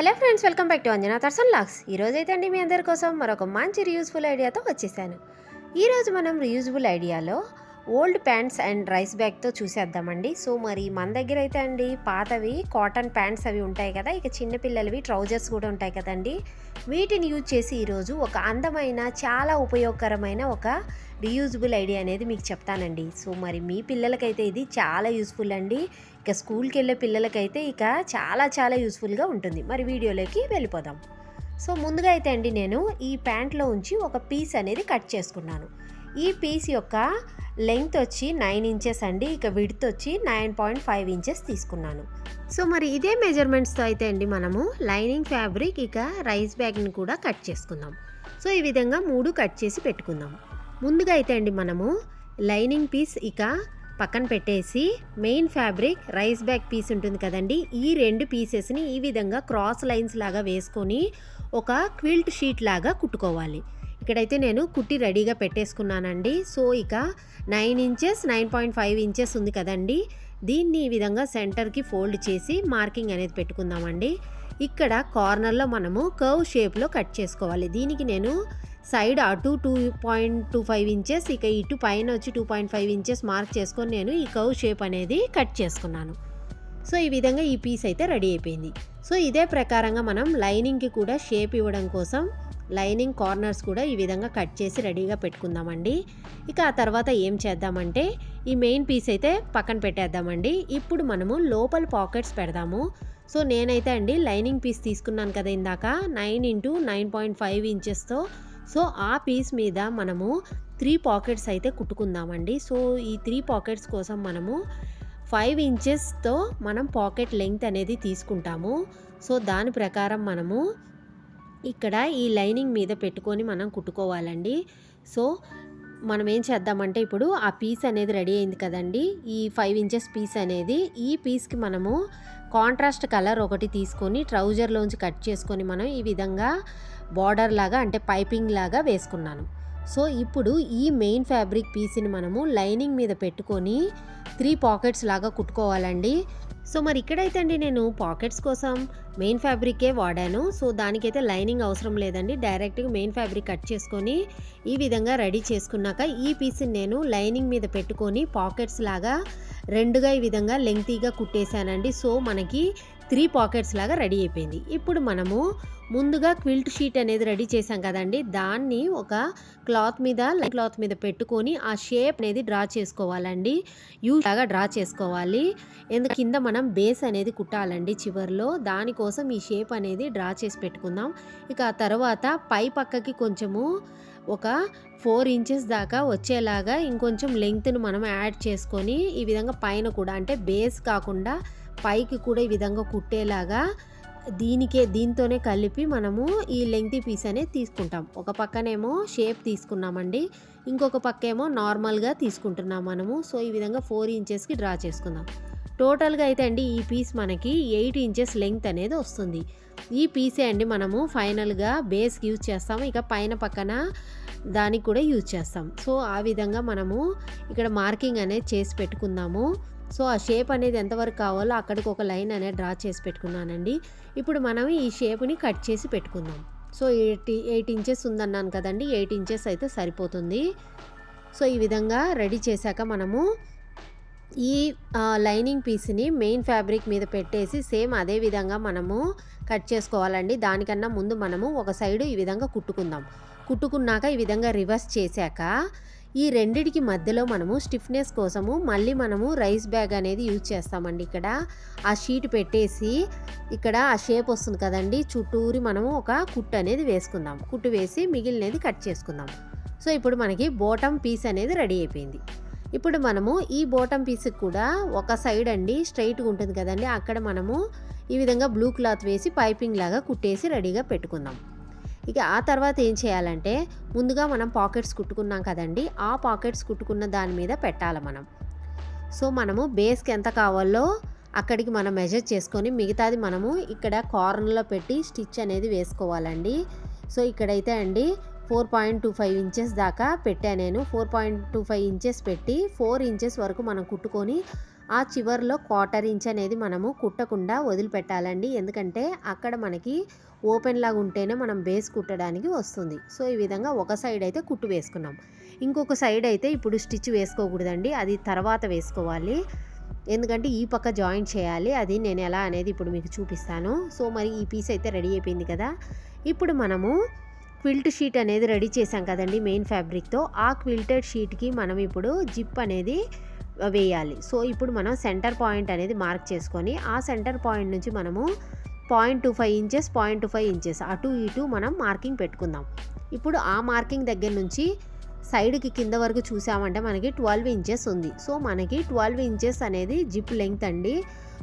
Hello friends welcome back to Anjana తర్సన్ లాక్స్. ఈరోజు అయితే అండి మీ అందరి కోసం మరొక మంచి రియూజ్ఫుల్ ఐడియాతో వచ్చేసాను. ఈరోజు మనం రియూజబుల్ ఐడియాలో ఓల్డ్ ప్యాంట్స్ అండ్ రైస్ బ్యాగ్తో చూసేద్దామండి. సో మరి మన దగ్గర అయితే అండి పాతవి కాటన్ ప్యాంట్స్ అవి ఉంటాయి కదా ఇక చిన్నపిల్లలవి ట్రౌజర్స్ కూడా ఉంటాయి కదండి. వీటిని యూజ్ చేసి ఈరోజు ఒక అందమైన చాలా ఉపయోగకరమైన ఒక రీయూజబుల్ ఐడియా అనేది మీకు చెప్తానండి. సో మరి మీ పిల్లలకైతే ఇది చాలా యూస్ఫుల్ అండి. ఇక స్కూల్కి వెళ్ళే పిల్లలకైతే ఇక చాలా చాలా యూస్ఫుల్గా ఉంటుంది. మరి వీడియోలోకి వెళ్ళిపోదాం. సో ముందుగా అయితే అండి నేను ఈ ప్యాంట్లో ఉంచి ఒక పీస్ అనేది కట్ చేసుకున్నాను. ఈ పీస్ యొక్క లెంగ్త్ వచ్చి నైన్ ఇంచెస్ అండి. ఇక విడ్త్ వచ్చి నైన్ పాయింట్ ఫైవ్ ఇంచెస్ తీసుకున్నాను. సో మరి ఇదే మెజర్మెంట్స్తో అయితే అండి మనము లైనింగ్ ఫ్యాబ్రిక్ ఇక రైస్ బ్యాగ్ని కూడా కట్ చేసుకుందాం. సో ఈ విధంగా మూడు కట్ చేసి పెట్టుకుందాం. ముందుగా అయితే అండి మనము లైనింగ్ పీస్ ఇక పక్కన పెట్టేసి main fabric rice bag piece ఉంటుంది కదండి. ఈ రెండు పీసెస్ని ఈ విధంగా క్రాస్ లైన్స్ లాగా వేసుకొని ఒక క్విల్ట్ షీట్ లాగా కుట్టుకోవాలి. ఇక్కడైతే నేను కుట్టి రెడీగా పెట్టేసుకున్నానండి. సో ఇక nine inches nine point five inches ఉంది కదండి. దీన్ని ఈ విధంగా సెంటర్కి ఫోల్డ్ చేసి మార్కింగ్ అనేది పెట్టుకుందామండి. ఇక్కడ కార్నర్లో మనము కర్వ్ షేప్లో కట్ చేసుకోవాలి. దీనికి నేను సైడ్ అటు two point two five inches ఇక ఇటు పైన వచ్చి two point five inches mark చేసుకొని నేను ఈ కర్వ్ షేప్ అనేది కట్ చేసుకున్నాను. సో ఈ విధంగా ఈ పీస్ అయితే రెడీ అయిపోయింది. సో ఇదే ప్రకారంగా మనం లైనింగ్కి కూడా షేప్ ఇవ్వడం కోసం లైనింగ్ కార్నర్స్ కూడా ఈ విధంగా కట్ చేసి రెడీగా పెట్టుకుందామండి. ఇక ఆ తర్వాత ఏం చేద్దామంటే ఈ మెయిన్ పీస్ అయితే పక్కన పెట్టేద్దామండి. ఇప్పుడు మనము లోపల పాకెట్స్ పెడదాము. సో నేనైతే అండి లైనింగ్ పీస్ తీసుకున్నాను కదా ఇందాక nine into nine point five ఇంచెస్తో so ఆ పీస్ మీద మనము త్రీ పాకెట్స్ అయితే కుట్టుకుందామండి. సో ఈ త్రీ పాకెట్స్ కోసం మనము ఫైవ్ ఇంచెస్తో మనం పాకెట్ లెంగ్త్ అనేది తీసుకుంటాము. సో దాని ప్రకారం మనము ఇక్కడ ఈ లైనింగ్ మీద పెట్టుకొని మనం కుట్టుకోవాలండి. సో మనం ఏం చేద్దామంటే ఇప్పుడు ఆ పీస్ అనేది రెడీ అయింది కదండి. ఈ ఫైవ్ ఇంచెస్ పీస్ అనేది ఈ పీస్కి మనము కాంట్రాస్ట్ కలర్ ఒకటి తీసుకొని ట్రౌజర్లోంచి కట్ చేసుకొని మనం ఈ విధంగా బార్డర్ లాగా అంటే పైపింగ్ లాగా వేసుకున్నాను. సో ఇప్పుడు ఈ మెయిన్ ఫ్యాబ్రిక్ పీస్ని మనము లైనింగ్ మీద పెట్టుకొని త్రీ పాకెట్స్ లాగా కుట్టుకోవాలండి. సో మరి ఇక్కడైతే అండి నేను పాకెట్స్ కోసం మెయిన్ ఫ్యాబ్రికే వాడాను. సో దానికైతే లైనింగ్ అవసరం లేదండి. డైరెక్ట్గా మెయిన్ ఫ్యాబ్రిక్ కట్ చేసుకొని ఈ విధంగా రెడీ చేసుకున్నాక ఈ పీస్ని నేను లైనింగ్ మీద పెట్టుకొని పాకెట్స్ లాగా రెండుగా ఈ విధంగా లెంగ్తీగా కుట్టేశానండి. సో మనకి త్రీ పాకెట్స్ లాగా రెడీ అయిపోయింది. ఇప్పుడు మనము ముందుగా క్విల్ట్ షీట్ అనేది రెడీ చేసాం కదండి. దాన్ని ఒక క్లాత్ మీద క్లాత్ మీద పెట్టుకొని ఆ షేప్ అనేది డ్రా చేసుకోవాలండి. యూ లాగా డ్రా చేసుకోవాలి. ఎందుకు కింద మనం బేస్ అనేది కుట్టాలండి చివర్లో. దానికోసం ఈ షేప్ అనేది డ్రా చేసి పెట్టుకుందాం. ఇక ఆ తర్వాత పై పక్కకి కొంచెము ఒక ఫోర్ ఇంచెస్ దాకా వచ్చేలాగా ఇంకొంచెం లెంగ్త్ను మనం యాడ్ చేసుకొని ఈ విధంగా పైన కూడా అంటే బేస్ కాకుండా పైకి కూడా ఈ విధంగా కుట్టేలాగా దీనికే దీంతోనే కలిపి మనము ఈ లెంగ్త్ పీస్ అనేది తీసుకుంటాం. ఒక పక్కనేమో షేప్ తీసుకున్నామండి ఇంకొక పక్కేమో నార్మల్గా తీసుకుంటున్నాం మనము. సో ఈ విధంగా ఫోర్ ఇంచెస్కి డ్రా చేసుకుందాం. టోటల్గా అయితే అండి ఈ పీస్ మనకి ఎయిట్ ఇంచెస్ లెంగ్త్ అనేది వస్తుంది. ఈ పీసే అండి మనము ఫైనల్గా బేస్కి యూజ్ చేస్తాము. ఇక పైన పక్కన దానికి కూడా యూజ్ చేస్తాం. సో ఆ విధంగా మనము ఇక్కడ మార్కింగ్ అనేది చేసి పెట్టుకుందాము. సో ఆ షేప్ అనేది ఎంతవరకు కావాలో అక్కడికి ఒక లైన్ అనేది డ్రా చేసి పెట్టుకున్నానండి. ఇప్పుడు మనం ఈ షేప్ని కట్ చేసి పెట్టుకుందాం. సో ఎయిట్ ఎయిట్ ఇంచెస్ ఉందన్నాను కదండి ఎయిట్ ఇంచెస్ అయితే సరిపోతుంది. సో ఈ విధంగా రెడీ చేశాక మనము ఈ లైనింగ్ పీస్ని మెయిన్ ఫ్యాబ్రిక్ మీద పెట్టేసి సేమ్ అదే విధంగా మనము కట్ చేసుకోవాలండి. దానికన్నా ముందు మనము ఒక సైడు ఈ విధంగా కుట్టుకుందాం. కుట్టుకున్నాక ఈ విధంగా రివర్స్ చేశాక ఈ రెండిటికి మధ్యలో మనము స్టిఫ్నెస్ కోసము మళ్ళీ మనము రైస్ బ్యాగ్ అనేది యూజ్ చేస్తామండి ఇక్కడ. ఆ షీట్ పెట్టేసి ఇక్కడ ఆ షేప్ వస్తుంది కదండి చుట్టూరి మనము ఒక కుట్టు అనేది వేసుకుందాం. కుట్టు వేసి మిగిలినది కట్ చేసుకుందాం. సో ఇప్పుడు మనకి బోటమ్ పీస్ అనేది రెడీ అయిపోయింది. ఇప్పుడు మనము ఈ బోటమ్ పీస్కి కూడా ఒక సైడ్ అండి స్ట్రైట్గా ఉంటుంది కదండి అక్కడ మనము ఈ విధంగా బ్లూ క్లాత్ వేసి పైపింగ్ లాగా కుట్టేసి రెడీగా పెట్టుకుందాం. ఇక ఆ తర్వాత ఏం చేయాలంటే ముందుగా మనం పాకెట్స్ కుట్టుకున్నాం కదండి ఆ పాకెట్స్ కుట్టుకున్న దాని మీద పెట్టాలి మనం. సో మనము బేస్కి ఎంత కావాలో అక్కడికి మనం మెజర్ చేసుకొని మిగతాది మనము ఇక్కడ కార్నర్లో పెట్టి స్టిచ్ అనేది వేసుకోవాలండి. సో ఇక్కడైతే అండి four point two five inches దాకా పెట్టాను నేను. Four point two five inches పెట్టి ఫోర్ ఇంచెస్ వరకు మనం కుట్టుకొని ఆ చివర్లో క్వార్టర్ ఇంచ్ అనేది మనము కుట్టకుండా వదిలిపెట్టాలండి. ఎందుకంటే అక్కడ మనకి ఓపెన్ లాగా ఉంటేనే మనం బేస్ కుట్టడానికి వస్తుంది. సో ఈ విధంగా ఒక సైడ్ అయితే కుట్టు వేసుకున్నాం. ఇంకొక సైడ్ అయితే ఇప్పుడు స్టిచ్ వేసుకోకూడదండి. అది తర్వాత వేసుకోవాలి. ఎందుకంటే ఈ పక్క జాయిన్ చేయాలి. అది నేను ఎలా అనేది ఇప్పుడు మీకు చూపిస్తాను. సో మరి ఈ పీస్ అయితే రెడీ అయిపోయింది కదా. ఇప్పుడు మనము క్విల్ట్ షీట్ అనేది రెడీ చేసాం కదండి మెయిన్ ఫ్యాబ్రిక్తో. ఆ క్విల్టెడ్ షీట్కి మనం ఇప్పుడు జిప్ అనేది వేయాలి. సో ఇప్పుడు మనం సెంటర్ పాయింట్ అనేది మార్క్ చేసుకొని ఆ సెంటర్ పాయింట్ నుంచి మనము point two five inches point two five inches అటు ఇటు మనం మార్కింగ్ పెట్టుకుందాం. ఇప్పుడు ఆ మార్కింగ్ దగ్గర నుంచి సైడ్కి కింద వరకు చూసామంటే మనకి ట్వెల్వ్ ఇంచెస్ ఉంది. సో మనకి ట్వెల్వ్ ఇంచెస్ అనేది జిప్ లెంగ్త్ అండి.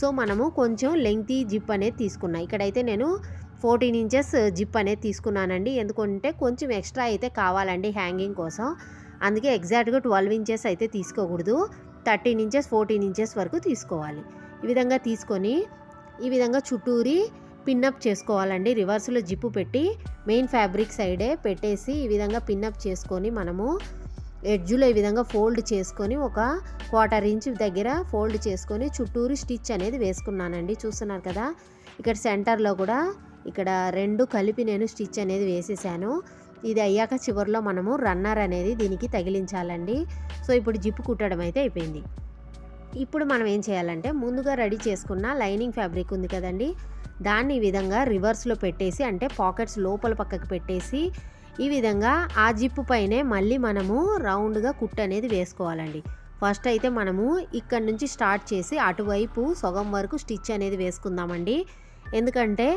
సో మనము కొంచెం లెంగ్తీ జిప్ అనేది తీసుకున్నాం. ఇక్కడైతే నేను ఫోర్టీన్ ఇంచెస్ జిప్ అనేది తీసుకున్నానండి. ఎందుకంటే కొంచెం ఎక్స్ట్రా అయితే కావాలండి హ్యాంగింగ్ కోసం. అందుకే ఎగ్జాక్ట్గా ట్వెల్వ్ ఇంచెస్ అయితే తీసుకోకూడదు. థర్టీన్ ఇంచెస్ ఫోర్టీన్ ఇంచెస్ వరకు తీసుకోవాలి. ఈ విధంగా తీసుకొని ఈ విధంగా చుట్టూరి పిన్నప్ చేసుకోవాలండి. రివర్స్లో జిప్పు పెట్టి మెయిన్ ఫ్యాబ్రిక్ సైడే పెట్టేసి ఈ విధంగా పిన్నప్ చేసుకొని మనము ఎడ్జులో ఈ విధంగా ఫోల్డ్ చేసుకొని ఒక క్వార్టర్ ఇంచ్ దగ్గర ఫోల్డ్ చేసుకొని చుట్టూరు స్టిచ్ అనేది వేసుకున్నానండి. చూస్తున్నారు కదా? ఇక్కడ సెంటర్లో కూడా ఇక్కడ రెండు కలిపి నేను స్టిచ్ అనేది వేసేసాను. ఇది అయ్యాక చివరిలో మనము రన్నర్ అనేది దీనికి తగిలించాలండి. సో ఇప్పుడు జిప్పు కుట్టడం అయితే అయిపోయింది. ఇప్పుడు మనం ఏం చేయాలంటే ముందుగా రెడీ చేసుకున్న లైనింగ్ ఫ్యాబ్రిక్ ఉంది కదండి. దాన్ని ఈ విధంగా రివర్స్లో పెట్టేసి అంటే పాకెట్స్ లోపల పక్కకు పెట్టేసి ఈ విధంగా ఆ జిప్పు పైనే మళ్ళీ మనము రౌండ్గా కుట్ అనేది వేసుకోవాలండి. ఫస్ట్ అయితే మనము ఇక్కడ నుంచి స్టార్ట్ చేసి అటువైపు సగం వరకు స్టిచ్ అనేది వేసుకుందామండి. ఎందుకంటే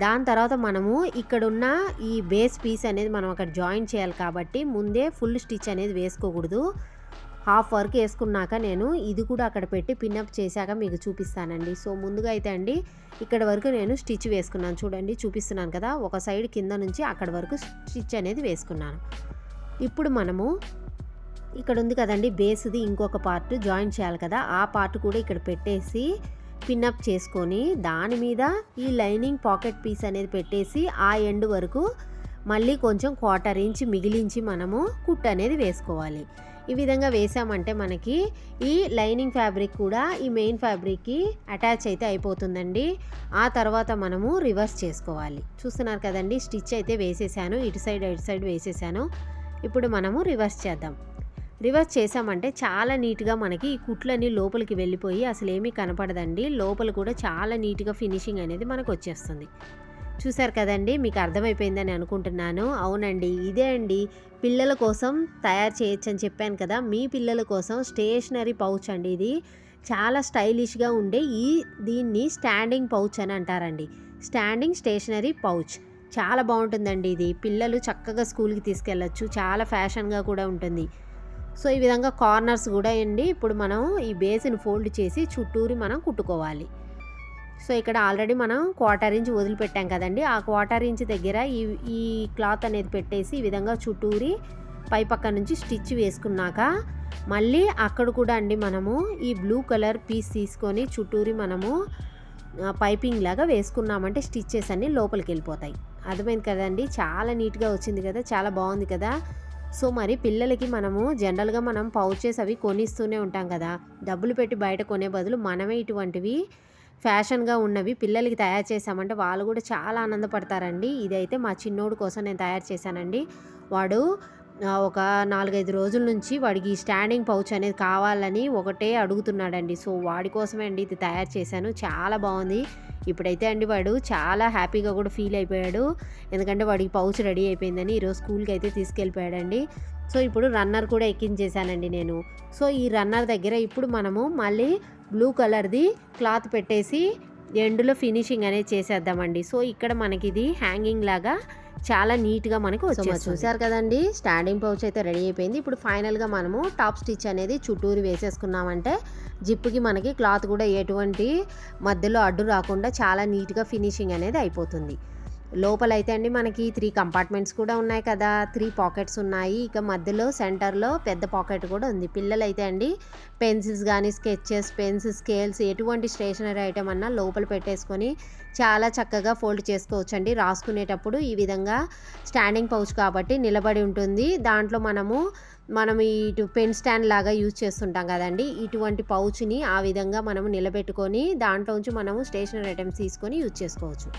దాని తర్వాత మనము ఇక్కడున్న ఈ బేస్ పీస్ అనేది మనం అక్కడ జాయిన్ చేయాలి కాబట్టి ముందే ఫుల్ స్టిచ్ అనేది వేసుకోకూడదు. హాఫ్ వర్క్ వేసుకున్నాక నేను ఇది కూడా అక్కడ పెట్టి పిన్అప్ చేశాక మీకు చూపిస్తానండి. సో ముందుగా అయితే అండి ఇక్కడ వరకు నేను స్టిచ్ వేసుకున్నాను. చూడండి చూపిస్తున్నాను కదా ఒక సైడ్ కింద నుంచి అక్కడ వరకు స్టిచ్ అనేది వేసుకున్నాను. ఇప్పుడు మనము ఇక్కడ ఉంది కదండి బేస్ది ఇంకొక పార్ట్ జాయిన్ చేయాలి కదా ఆ పార్ట్ కూడా ఇక్కడ పెట్టేసి పిన్అప్ చేసుకొని దాని మీద ఈ లైనింగ్ పాకెట్ పీస్ అనేది పెట్టేసి ఆ ఎండ్ వరకు మళ్ళీ కొంచెం క్వార్టర్ ఇంచ్ మిగిలించి మనము కుట్ అనేది వేసుకోవాలి. ఈ విధంగా వేసామంటే మనకి ఈ లైనింగ్ ఫ్యాబ్రిక్ కూడా ఈ మెయిన్ ఫ్యాబ్రిక్కి అటాచ్ అయితే అయిపోతుందండి. ఆ తర్వాత మనము రివర్స్ చేసుకోవాలి. చూస్తున్నారు కదండి స్టిచ్ అయితే వేసేసాను. ఇటు సైడ్ ఇటు సైడ్ వేసేసాను. ఇప్పుడు మనము రివర్స్ చేద్దాం. రివర్స్ చేసామంటే చాలా నీట్గా మనకి ఈ కుట్లన్నీ లోపలికి వెళ్ళిపోయి అసలు ఏమీ కనపడదండి. లోపల కూడా చాలా నీట్గా ఫినిషింగ్ అనేది మనకు వచ్చేస్తుంది. చూసారు కదండి? మీకు అర్థమైపోయిందని అనుకుంటున్నాను. అవునండి. ఇదే అండి. పిల్లల కోసం తయారు చేయొచ్చు అని చెప్పాను కదా? మీ పిల్లల కోసం స్టేషనరీ పౌచ్ అండి ఇది. చాలా స్టైలిష్గా ఉండే ఈ దీన్ని స్టాండింగ్ పౌచ్ అని అంటారండి. Standing stationery pouch. చాలా బాగుంటుందండి ఇది. పిల్లలు చక్కగా స్కూల్కి తీసుకెళ్ళచ్చు. చాలా ఫ్యాషన్గా కూడా ఉంటుంది. సో ఈ విధంగా కార్నర్స్ కూడా అండి. ఇప్పుడు మనం ఈ బేస్ని ఫోల్డ్ చేసి చుట్టూరి మనం కుట్టుకోవాలి. సో ఇక్కడ ఆల్రెడీ మనం క్వార్టర్ ఇంచ్ వదిలిపెట్టాం కదండి. ఆ క్వార్టర్ ఇంచ్ దగ్గర ఈ ఈ క్లాత్ అనేది పెట్టేసి ఈ విధంగా చుట్టూరి పై పక్క నుంచి స్టిచ్ వేసుకున్నాక మళ్ళీ అక్కడ కూడా అండి మనము ఈ బ్లూ కలర్ పీస్ తీసుకొని చుట్టూరి మనము పైపింగ్ లాగా వేసుకున్నామంటే స్టిచ్చెస్ అన్నీ లోపలికి వెళ్ళిపోతాయి. అర్థమైంది కదండి? చాలా నీట్గా వచ్చింది కదా? చాలా బాగుంది కదా? సో మరి పిల్లలకి మనము జనరల్గా మనం పౌచెస్ అవి కొనిస్తూనే ఉంటాం కదా. డబ్బులు పెట్టి బయట కొనే బదులు మనమే ఇటువంటివి ఫ్యాషన్గా ఉన్నవి పిల్లలకి తయారు చేసామంటే వాళ్ళు కూడా చాలా ఆనందపడతారండి. ఇదైతే మా చిన్నోడు కోసం నేను తయారు చేశానండి. వాడు ఒక నాలుగైదు రోజుల నుంచి వాడికి ఈ స్టాండింగ్ పౌచ్ అనేది కావాలని ఒకటే అడుగుతున్నాడండి. సో వాడి కోసమే అండి ఇది తయారు చేశాను. చాలా బాగుంది. ఇప్పుడైతే అండి వాడు చాలా హ్యాపీగా కూడా ఫీల్ అయిపోయాడు. ఎందుకంటే వాడికి పౌచ్ రెడీ అయిపోయిందని ఈరోజు స్కూల్కి అయితే తీసుకెళ్ళిపోయాడండి. సో ఇప్పుడు రన్నర్ కూడా ఎక్కించేసానండి నేను. సో ఈ రన్నర్ దగ్గర ఇప్పుడు మనము మళ్ళీ బ్లూ కలర్ది క్లాత్ పెట్టేసి ఎండ్లో ఫినిషింగ్ అనేది చేసేద్దామండి. సో ఇక్కడ మనకి ఇది హ్యాంగింగ్ లాగా చాలా నీట్గా మనకి వచ్చేస్తుంది. చూసారు కదండి స్టాండింగ్ పౌచ్ అయితే రెడీ అయిపోయింది. ఇప్పుడు ఫైనల్గా మనము టాప్ స్టిచ్ అనేది చుట్టూరు వేసేసుకున్నామంటే జిప్పుకి మనకి క్లాత్ కూడా ఎటువంటి మధ్యలో అడ్డు రాకుండా చాలా నీట్గా ఫినిషింగ్ అనేది అయిపోతుంది. లోపలైతే అండి మనకి త్రీ కంపార్ట్మెంట్స్ కూడా ఉన్నాయి కదా. త్రీ పాకెట్స్ ఉన్నాయి. ఇక మధ్యలో సెంటర్లో పెద్ద పాకెట్ కూడా ఉంది. పిల్లలైతే అండి పెన్సిల్స్ కానీ స్కెచెస్ పెన్స్ స్కేల్స్ ఎటువంటి స్టేషనరీ ఐటమ్ అన్నా లోపల పెట్టేసుకొని చాలా చక్కగా ఫోల్డ్ చేసుకోవచ్చు అండి రాసుకునేటప్పుడు ఈ విధంగా స్టాండింగ్ పౌచ్ కాబట్టి నిలబడి ఉంటుంది. దాంట్లో మనము మనం ఇటు పెన్ స్టాండ్ లాగా యూజ్ చేస్తుంటాం కదండి. ఇటువంటి పౌచ్ని ఆ విధంగా మనము నిలబెట్టుకొని దాంట్లో నుంచి మనము స్టేషనరీ ఐటమ్స్ తీసుకొని యూజ్ చేసుకోవచ్చు.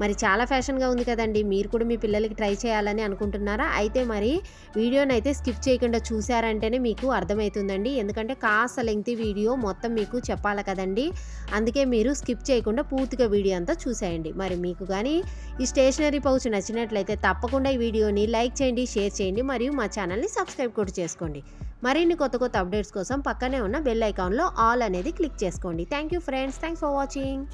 మరి చాలా ఫ్యాషన్గా ఉంది కదండి. మీరు కూడా మీ పిల్లలకి ట్రై చేయాలని అనుకుంటున్నారా? అయితే మరి వీడియోని అయితే స్కిప్ చేయకుండా చూసారంటేనే మీకు అర్థమవుతుందండి ఎందుకంటే కాస్త లెంగ్తీ వీడియో మొత్తం మీకు చెప్పాలి కదండి. అందుకే మీరు స్కిప్ చేయకుండా పూర్తిగా వీడియో అంతా చూసేయండి. మరి మీకు కానీ ఈ స్టేషనరీ పౌచ్ నచ్చినట్లయితే తప్పకుండా ఈ వీడియోని లైక్ చేయండి షేర్ చేయండి మరియు మా ఛానల్ని సబ్స్క్రైబ్ కూడా చేసుకోండి. మరిన్ని కొత్త కొత్త అప్డేట్స్ కోసం పక్కనే ఉన్న బెల్ ఐకాన్లో ఆల్ అనేది క్లిక్ చేసుకోండి. Thank you friends. Thanks for watching.